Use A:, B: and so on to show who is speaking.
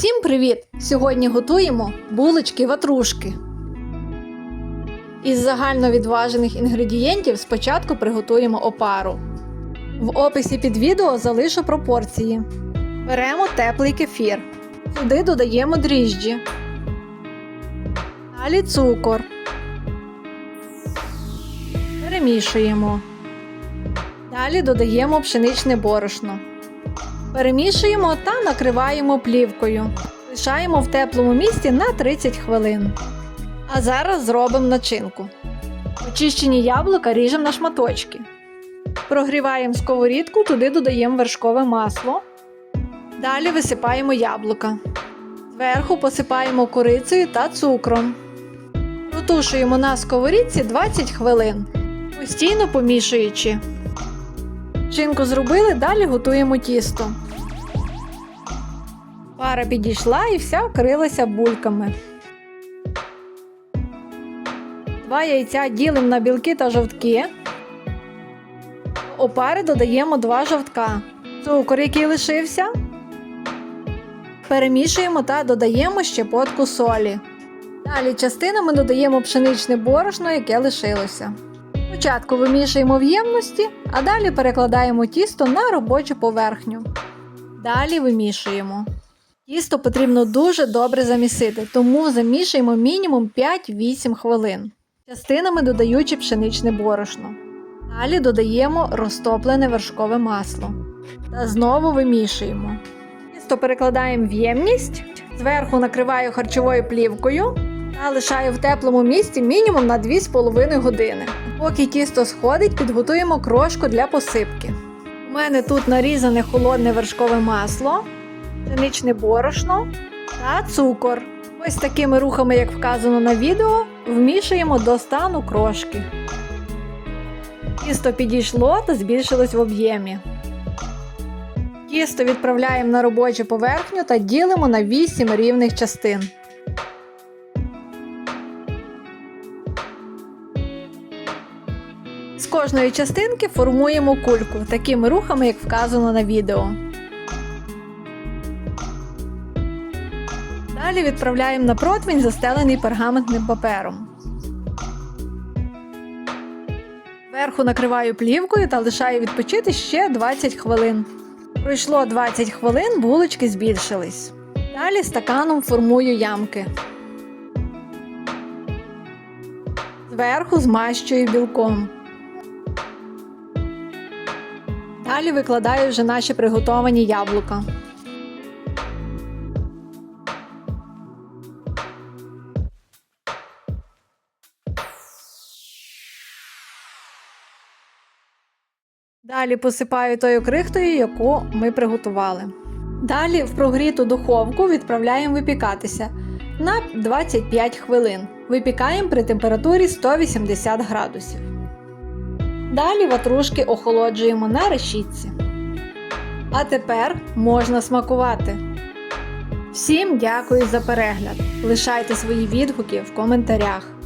A: Усім привіт! Сьогодні готуємо булочки-ватрушки. Із загально відважених інгредієнтів спочатку приготуємо опару. В описі під відео залишу пропорції. Беремо теплий кефір. Сюди додаємо дріжджі. Далі цукор. Перемішуємо. Далі додаємо пшеничне борошно. Перемішуємо та накриваємо плівкою. Лишаємо в теплому місці на 30 хвилин. А зараз зробимо начинку. Очищені яблука ріжемо на шматочки. Прогріваємо сковорідку, туди додаємо вершкове масло. Далі висипаємо яблука. Зверху посипаємо корицею та цукром. Протушуємо на сковорідці 20 хвилин, постійно помішуючи. Шинку зробили, далі готуємо тісто. Пара підійшла і вся вкрилася бульками. Два яйця ділимо на білки та жовтки. До опари додаємо два жовтка. Цукор, який лишився. Перемішуємо та додаємо щепотку солі. Далі частинами додаємо пшеничне борошно, яке лишилося. Спочатку вимішуємо в ємності, а далі перекладаємо тісто на робочу поверхню. Далі вимішуємо. Тісто потрібно дуже добре замісити, тому замішуємо мінімум 5-8 хвилин, частинами додаючи пшеничне борошно. Далі додаємо розтоплене вершкове масло. Та знову вимішуємо. Тісто перекладаємо в ємність, зверху накриваю харчовою плівкою та лишаю в теплому місці мінімум на 2,5 години. Поки тісто сходить, підготуємо крошку для посипки. У мене тут нарізане холодне вершкове масло, пшеничне борошно та цукор. Ось такими рухами, як вказано на відео, вмішуємо до стану крошки. Тісто підійшло та збільшилось в об'ємі. Тісто відправляємо на робочу поверхню та ділимо на 8 рівних частин. Кожної частинки формуємо кульку такими рухами, як вказано на відео. Далі відправляємо на противень, застелений пергаментним папером. Зверху накриваю плівкою та лишаю відпочити ще 20 хвилин. Пройшло 20 хвилин, булочки збільшились. Далі стаканом формую ямки. Зверху змащую білком. Далі викладаю вже наші приготовані яблука. Далі посипаю тою крихтою, яку ми приготували. Далі в прогріту духовку відправляємо випікатися на 25 хвилин. Випікаємо при температурі 180 градусів. Далі ватрушки охолоджуємо на решітці. А тепер можна смакувати. Всім дякую за перегляд. Лишайте свої відгуки в коментарях.